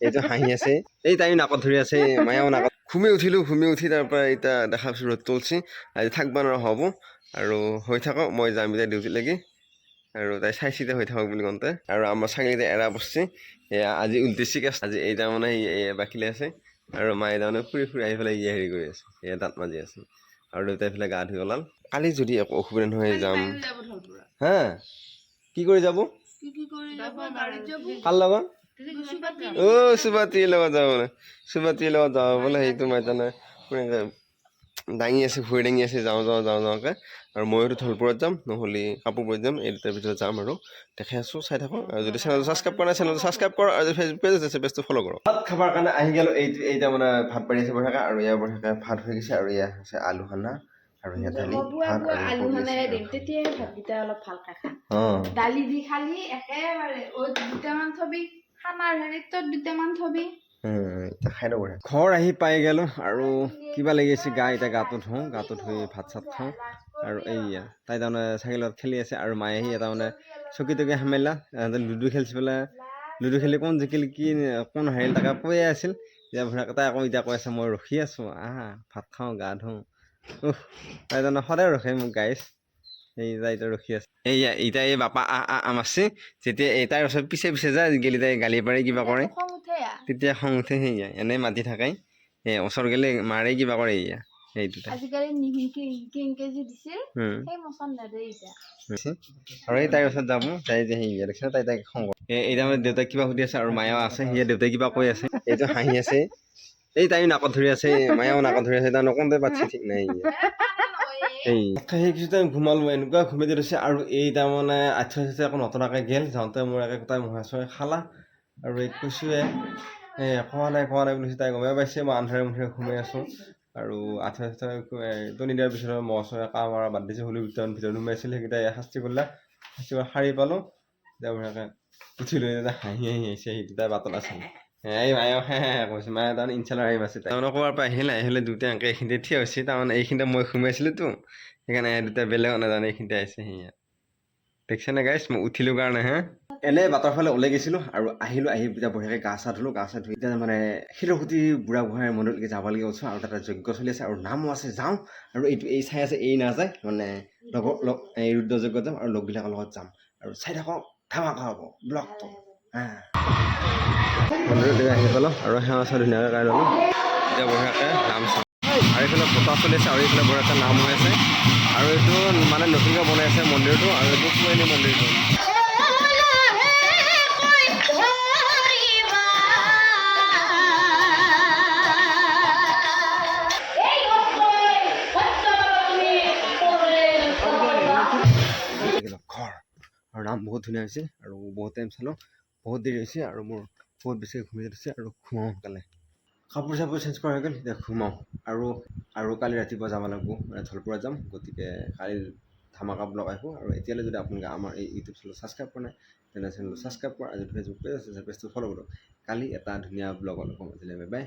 এইটো হাঁহি আছে। এই তাইও নাকত ধৰি আছে মায়াও নাকত। ঘুমি উঠিলোঁ ঘুমি উঠি তাৰ পৰা এতিয়া দেখা পাইছোঁ ৰ'দ তুলছি। আজি থাকিব নোৱাৰা হ'ব। আৰু হৈ থাকক মই যাম এতিয়া ডিউটিলৈকে আৰু তাই চাই চিতি হৈ থাকক বুলি কওঁতে। আৰু আমাৰ ছাগলীটা এৰা বসছে এয়া আজি উলটেছি কেছ আজি এইটা মানে এই বাকিলে আছে। আৰু মায়ে তাৰমানে ফুৰি ফুৰি আহি পেলাই ইয়ে হেৰি কৰি আছে। এয়া দাঁত মাজি আছে। আৰু দেউতাই এইফালে গা ধুই ওলাল। কালি যদি একো অসুবিধা নহয় যাম। হা? কি কৰি যাব? কাৰ লগত অ' সুভাতীৰ লগত যাব বোলে সুভাতীৰ লগত যাব বোলে সেইটো মই জানে দাঙি আছে ভৰি দাঙি আছে যাওঁ যাওঁ যাওঁ যাওঁকৈ আৰু ময়োতো ঢলপুৰত যাম নহ'লে কাপোৰপুৰত যাম এই দুটাৰ ভিতৰত যাম আৰু দেখাই আছোঁ চাই থাকক আৰু যদি চেনেলটো ছাবস্ক্ৰাইব কৰা নাই চেনেলটো ছাবস্ক্ৰাইব কৰক আৰু ফেচবুক পেজ আছে পেজটো ফ'ল' কৰক ভাত খাবৰ কাৰণে আহি গ'লোঁ এই এইটা মানে ভাত বাঢ়ি আছে বঢ়াকৈ আৰু ইয়াৰ বঢ়াকৈ ভাত হৈ গৈছে আৰু ইয়াৰ হৈছে আলু খানা আৰু ইয়াত দালি ভাত আলু দিম ভাতকেইটা অলপ ভালকে খাম অঁ দালি দি খালি একেবাৰে দুটামান থবি খানাৰ হেৰিত দুটামান থবি। ঘৰ আহি পাই গ'লোঁ আৰু কিবা লাগি আছে গা এতিয়া গাটো ধুওঁ গাটো ধুই ভাত চাত খাওঁ। আৰু এইয়া তাই তাৰমানে চাইকেলত খেলি আছে আৰু মায়ে আহি তাৰমানে চকী সামাৰিলা তাহাঁতে লুডু খেলিছে পেলাই লুডু খেলি কোন জিকিল কি কোন হাৰিল তাকে কৈয়ে আছিল। এতিয়া ভুৰাকে তাই আকৌ এতিয়া কৈ আছে মই ৰখি আছোঁ। আহা ভাত খাওঁ গা ধুওঁ। উহ তাই তাৰমানে সদায় ৰখে মোক গাইছ এই এতিয়া ৰখি আছে। এইয়া এতিয়া এই বাপা আহ আহ আম আছে যেতিয়া তাইৰ ওচৰত পিছে পিছে যায় গেলি তাই গালি পাৰি কিবা কৰে। তেতিয়া খং উঠে সেয়া এনেই মাতি থাকাই। এই ওচৰ গেলে মাৰে কিবা কৰে এয়া দেউতাক কিবা সুধি আছে আৰু মায়াও আছে সেয়া দেউতাই কিবা কৈ আছে এইটো হাঁহি আছে। এই তাইও নাকত ধৰি আছে মায়াও নাকত ধৰি আছে তাৰ নকওঁতে পাতিছে ঠিক নাই। এই সেই কিছু টাইম ঘুমালোঁ এনেকুৱা ঘুমাই দি থৈছে আৰু এই তাৰমানে আঠুৱা চাঠুৱা একো নতনাকৈ গেল। যাওঁতে মোৰ একে তাই মহে চহে খালা। আৰু এই কৈছোঁৱে এই কোৱা নাই কোৱা নাই বুলি কৈছে, তাই গমেই পাইছে মই আন্ধাৰে মুন্ধাৰে ঘুমাই আছোঁ। আৰু আঠুৱা চাঠুৱা টনি দিয়াৰ পিছত আৰু মহ চহে কাম মৰা বাদ দিছে হ'লেও ভিতৰত ভিতৰত সোমাইছিল। সেইকেইটা শাস্তি কৰিলে। শাস্তি কৰি শাৰী পালোঁ। তেতিয়া বঢ়িয়াকৈ উঠিলোঁ এতিয়া হাঁহি হাঁহি আহিছে সি দুটাই বাটত আছিল এই মায়ে হে কৈছে মায়ে তাৰমানে ইনচালাৰ আহি আছে তাৰমানে ক'ৰবাৰ পৰা আহিলে আহিলে দুটাই এনেকৈ এইখিনিতে থিয় হৈছে তাৰমানে এইখিনিতে মই সোমাইছিলোঁতো। সেইকাৰণে দুটা বেলেগ নাজানে এইখিনিতে আহিছে সেয়া দেখিছেনে গাইছ মই উঠিলোঁ কাৰণে হে? এনেই বাটৰ ফালে ওলাই গৈছিলোঁ আৰু আহিলোঁ আহি এতিয়া বঢ়িয়াকৈ গা চা ধুলোঁ গা চা ধুই এতিয়া মানে শিলসুটি বুঢ়া গোহাঁই মন্দিৰলৈকে যাবলগীয়া হৈছোঁ আৰু তাতে যজ্ঞ চলি আছে আৰু নামো আছে যাওঁ। আৰু এইটো এই চাই আছে এই নাযায় মানে লগৰ লগ এই ৰুদ্ৰ যজ্ঞত যাম আৰু লগবিলাকৰ লগত যাম। আৰু চাই থাকক ধামাকা হ'ব ব্লগটো। আহি পালোঁ আৰু সেৱা চেৱা ধুনীয়াকৈ গাই নাম চাম আৰু এইফালে চলি আছে আৰু এইফালে বঢ়িয়াকৈ নাম হৈ আছে আৰু এইটো মানে নতুনকৈ বনাই আছে মন্দিৰটো আৰু এইটো পুৰণি মন্দিৰটো ঘৰ। আৰু নাম বহুত ধুনীয়া হৈছে। আৰু বহুত টাইম চালোঁ। বহুত দেৰি হৈছে আৰু মোৰ বহুত বেছিকৈ ঘুমি ধৰিছে আৰু ঘুমাওঁ সোনকালে। কাপোৰ চাপোৰ চেঞ্জ কৰা হৈ গ'ল, এতিয়া ঘুমাওঁ আৰু আৰু কালি ৰাতিপুৱা যাব লাগিব মানে ঢলপুৰত যাম, গতিকে কালি ধামাকা ব্লগ আহিব। আৰু এতিয়ালৈ যদি আপোনালোকে আমাৰ এই ইউটিউব চেনেল ছাবস্ক্ৰাইব কৰা নাই, তেনে চেনেলটো ছাবস্ক্ৰাইব কৰা আৰু যদি ফেচবুক পেজ আছে পেজটো ফ'ল' কৰক। কালি এটা ধুনীয়া ব্লগৰ লগত বাই বাই